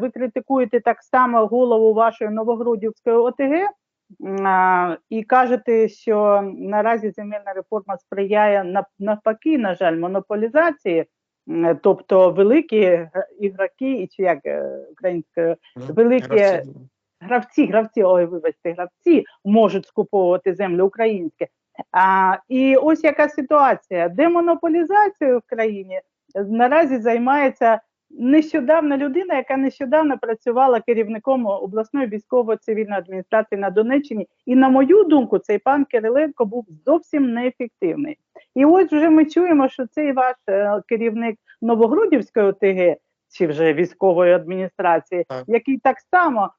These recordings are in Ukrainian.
ви критикуєте так само голову вашої Новогрудівської ОТГ а, і кажете, що наразі земельна реформа сприяє навпаки, на жаль, монополізації, тобто великі ігроки, і чи як е, українською великі Гравці. гравці, гравці, ой, вибачте, гравці можуть скуповувати землю українське. А, і ось яка ситуація. Демонополізацією в країні наразі займається нещодавна людина, яка нещодавно працювала керівником обласної військово-цивільної адміністрації на Донеччині. І на мою думку, цей пан Кириленко був зовсім неефективний. І ось вже ми чуємо, що цей ваш е, керівник Новогрудівської ОТГ чи вже військової адміністрації, Так. який так само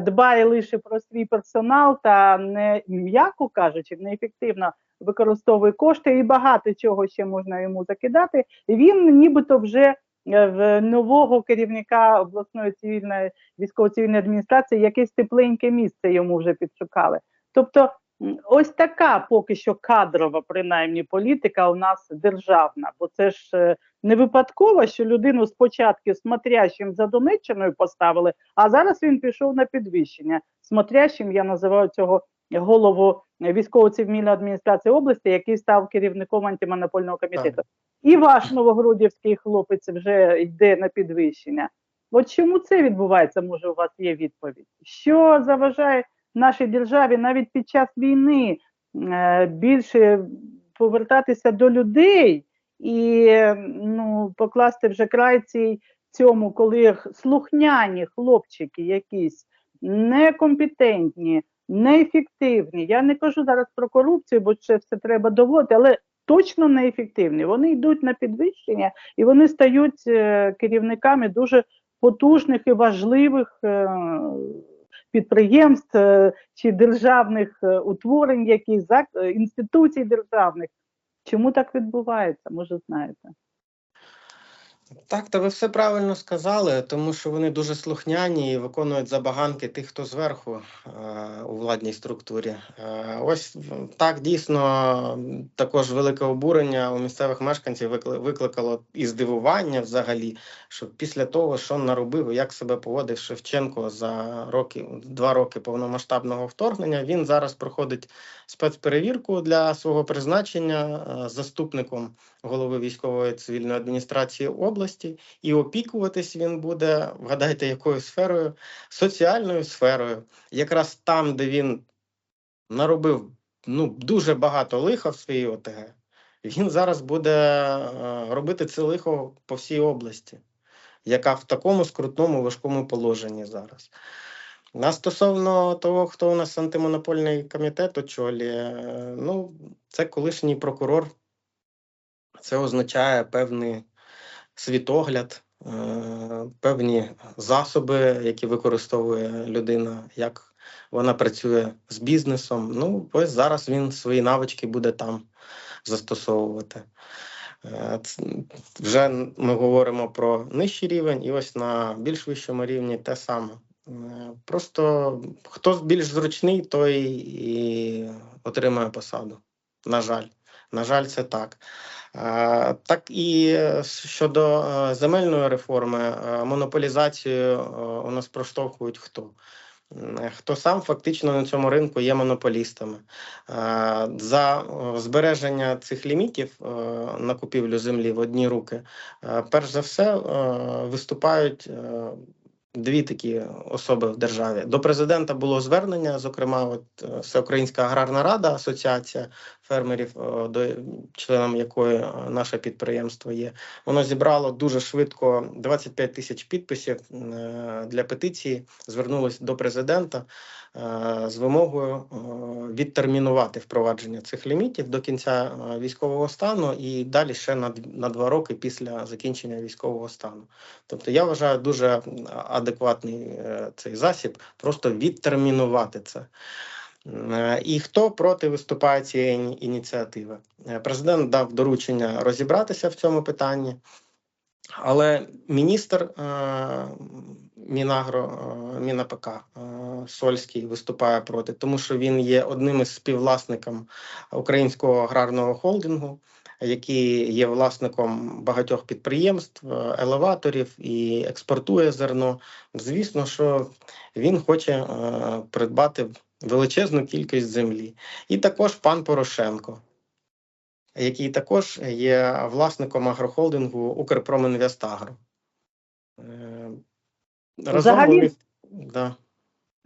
дбає лише про свій персонал та не м'яко кажучи, неефективно використовує кошти і багато чого ще можна йому закидати. Він нібито вже в нового керівника обласної цивільної військово-цивільної адміністрації якесь тепленьке місце йому вже підшукали. Тобто, ось така поки що кадрова, принаймні, політика у нас державна, бо це ж е, не випадково, що людину спочатку смотрящим за Донеччиною поставили, а зараз він пішов на підвищення. Смотрящим я називаю цього голову військово-цивільної адміністрації області, який став керівником антимонопольного комітету. І ваш новогродівський хлопець вже йде на підвищення. От чому це відбувається? Може, у вас є відповідь? Що заважає нашій державі навіть під час війни е, більше повертатися до людей і ну, покласти вже край цій цьому, коли слухняні хлопчики якісь некомпетентні, неефективні. Я не кажу зараз про корупцію, бо це все треба доводити, але точно неефективні. Вони йдуть на підвищення і вони стають е, керівниками дуже потужних і важливих е, підприємств е, чи державних утворень, які інституцій державних. Чому так відбувається? Може, знаєте? Так, та ви все правильно сказали, тому що вони дуже слухняні і виконують забаганки тих, хто зверху е, у владній структурі. Е, ось так дійсно також велике обурення у місцевих мешканців викли- викликало і здивування взагалі, що після того, що наробив, як себе поводив Шевченко за роки, два роки повномасштабного вторгнення, він зараз проходить спецперевірку для свого призначення е, заступником голови військової цивільної адміністрації області, і опікуватись він буде, вгадайте, якою сферою? Соціальною сферою, якраз там, де він наробив ну, дуже багато лиха в своїй ОТГ, він зараз буде е, робити це лихо по всій області, яка в такому скрутному важкому положенні зараз. А стосовно того, хто у нас антимонопольний комітет очолює, е, ну, це колишній прокурор це означає певний світогляд, е, певні засоби, які використовує людина, як вона працює з бізнесом. Ну, ось зараз він свої навички буде там застосовувати. Е, Вже ми говоримо про нижчий рівень, і ось на більш вищому рівні те саме. Е, Просто хто більш зручний, той і отримує посаду. На жаль, на жаль, це так. Е, Так і е, щодо е, земельної реформи, монополізацію у нас проштовхують хто? Хто сам фактично на цьому ринку є монополістами. За збереження цих лімітів на купівлю землі в одні руки, перш за все, виступають дві такі особи в державі. До президента було звернення, зокрема, от е, Всеукраїнська аграрна рада, асоціація фермерів, е, до членом якої е, наше підприємство є. Воно зібрало дуже швидко 25 тисяч підписів для петиції. Звернулось до президента з вимогою е, відтермінувати впровадження цих лімітів до кінця е, військового стану і далі ще на, на два роки після закінчення військового стану. Тобто я вважаю дуже адекватний е, цей засіб, просто відтермінувати це. Е, І хто проти виступає цієї ініціативи? Е, Президент дав доручення розібратися в цьому питанні, але міністр е, Мінагро, е, МінАПК е, Сольський виступає проти, тому що він є одним із співвласником українського аграрного холдингу. який є власником багатьох підприємств, елеваторів і експортує зерно. Звісно, що він хоче е, придбати величезну кількість землі. І також пан Порошенко, який також є власником агрохолдингу Укрпромінвестагро. Е, Разом Взагалі- вони, да.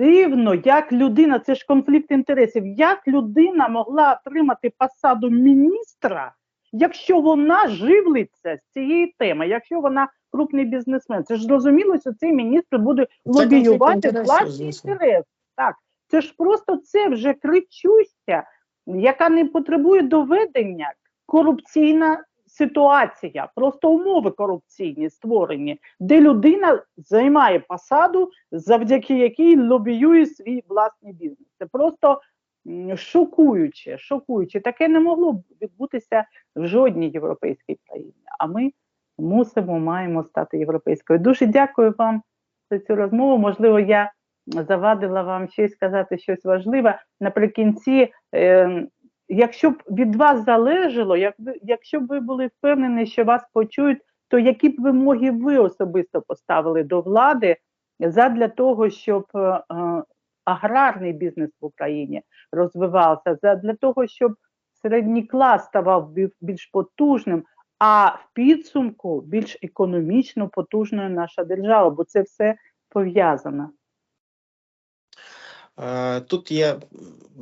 Дивно, як людина, це ж конфлікт інтересів, як людина могла отримати посаду міністра, якщо вона живлиться з цієї теми, якщо вона крупний бізнесмен. Це ж зрозуміло, що цей міністр буде лобіювати власні інтереси. Так, це ж просто це вже кричуща, яка не потребує доведення корупційна ситуація, просто умови корупційні створені, де людина займає посаду, завдяки якій лобіює свій власний бізнес. Це просто шокуюче, шокуюче. Таке не могло б відбутися в жодній європейській країні. А ми мусимо, маємо стати європейською. Дуже дякую вам за цю розмову. Можливо, я завадила вам й сказати щось важливе. Наприкінці, е, якщо б від вас залежало, як ви, якщо б ви були впевнені, що вас почують, то які б вимоги ви особисто поставили до влади задля того, щоб е, е, аграрний бізнес в Україні розвивався, задля того, щоб середній клас ставав більш потужним, а в підсумку більш економічно потужною наша держава, бо це все пов'язано. Е, Тут є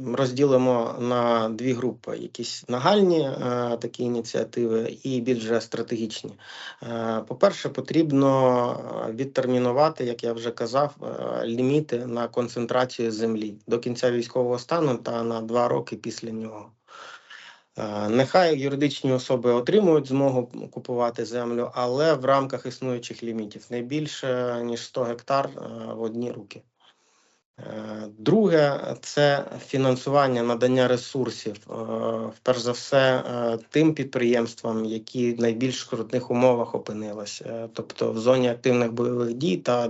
розділимо на дві групи: якісь нагальні е, такі ініціативи і більш стратегічні. Е, По-перше, потрібно відтермінувати, як я вже казав, ліміти на концентрацію землі до кінця військового стану та на два роки після нього. Нехай юридичні особи отримують змогу купувати землю, але в рамках існуючих лімітів не більше ніж 100 гектар в одні руки. Друге, це фінансування надання ресурсів, е, перш за все, е, тим підприємствам, які в найбільш скрутних умовах опинились, е, тобто в зоні активних бойових дій та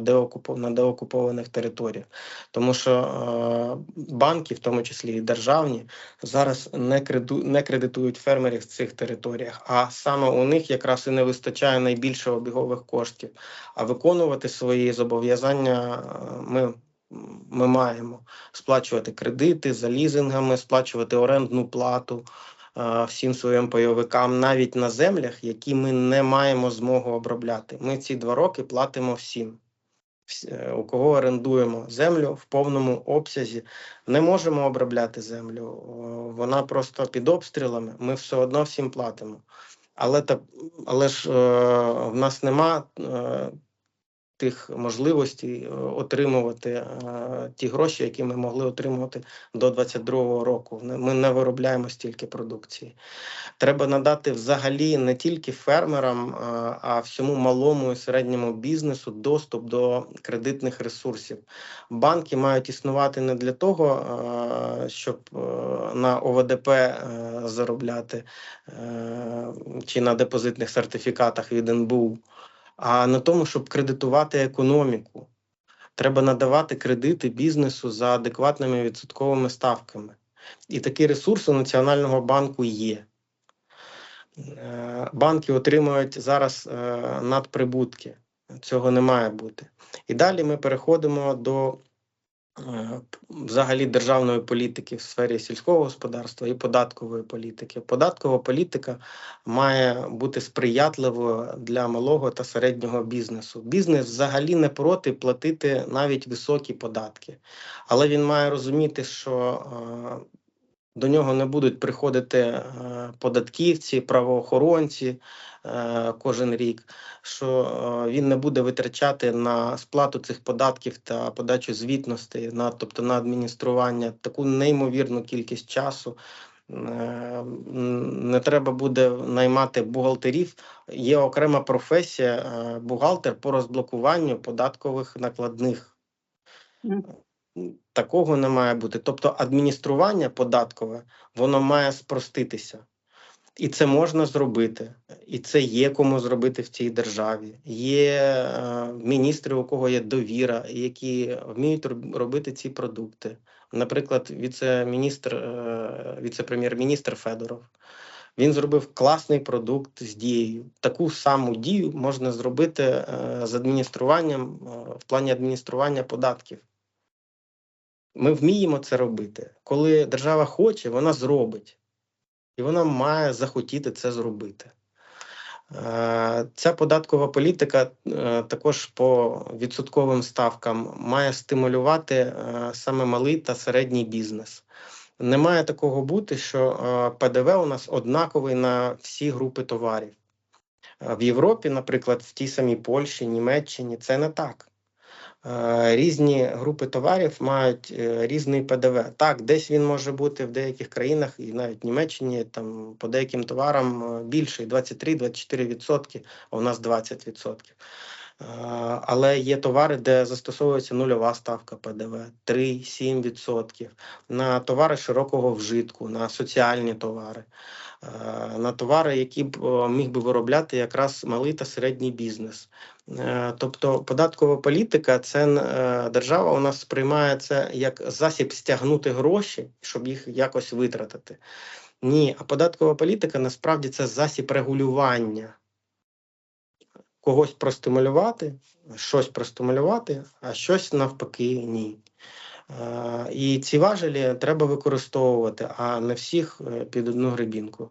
на деокупованих територіях. Тому що банки, в тому числі і державні, зараз не кредитують фермерів в цих територіях, а саме у них якраз і не вистачає найбільше обігових коштів. А виконувати свої зобов'язання ми ми маємо сплачувати кредити за лізингами, сплачувати орендну плату е, всім своїм пайовикам, навіть на землях, які ми не маємо змогу обробляти. Ми ці два роки платимо всім. Е, У кого орендуємо землю в повному обсязі, не можемо обробляти землю. Вона просто під обстрілами. Ми все одно всім платимо. Але та але ж е, в нас нема е, тих можливостей е, отримувати е, ті гроші, які ми могли отримувати до 22-го року. Ми не виробляємо стільки продукції. Треба надати взагалі не тільки фермерам, е, а всьому малому і середньому бізнесу доступ до кредитних ресурсів. Банки мають існувати не для того, щоб на ОВДП заробляти чи на депозитних сертифікатах від НБУ а на тому, щоб кредитувати економіку. Треба надавати кредити бізнесу за адекватними відсотковими ставками. І такі ресурси у Національного банку є. Е, Банки отримують зараз е, надприбутки. Цього не має бути. І далі ми переходимо до взагалі державної політики в сфері сільського господарства і податкової політики. Податкова політика має бути сприятливою для малого та середнього бізнесу. Бізнес взагалі не проти платити навіть високі податки, але він має розуміти, що е, до нього не будуть приходити е, податківці, правоохоронці е, кожен рік, що е, він не буде витрачати на сплату цих податків та подачу звітностей, на, тобто на адміністрування таку неймовірну кількість часу. Не треба буде наймати бухгалтерів. Є окрема професія бухгалтер по розблокуванню податкових накладних. Такого не має бути. Тобто адміністрування податкове воно має спроститися. І це можна зробити, і це є кому зробити в цій державі. Є е, міністри, у кого є довіра, які вміють робити ці продукти. Наприклад, віце-міністр, е, віце-прем'єр-міністр Федоров. Він зробив класний продукт з дією. Таку саму дію можна зробити е, з адмініструванням е, в плані адміністрування податків. Ми вміємо це робити. Коли держава хоче, вона зробить. І вона має захотіти це зробити. Е, Ця податкова політика е, також по відсотковим ставкам має стимулювати е, саме малий та середній бізнес. Не має такого бути, що ПДВ у нас однаковий на всі групи товарів. В Європі, наприклад, в тій самій Польщі, Німеччині, це не так. Е, Різні групи товарів мають е, різний ПДВ. Так, десь він може бути в деяких країнах, і навіть в Німеччині там по деяким товарам е, більший 23-24%, а у нас 20%. Е, Але є товари, де застосовується нульова ставка ПДВ 3-7%, на товари широкого вжитку, на соціальні товари, е, на товари, які б міг би виробляти якраз малий та середній бізнес. Е, Тобто податкова політика, це держава у нас сприймає це як засіб стягнути гроші, щоб їх якось витратити. Ні, а податкова політика насправді це засіб регулювання. Когось простимулювати, щось простимулювати, а щось навпаки ні. Е, І ці важелі треба використовувати, а не всіх е, під одну гребінку.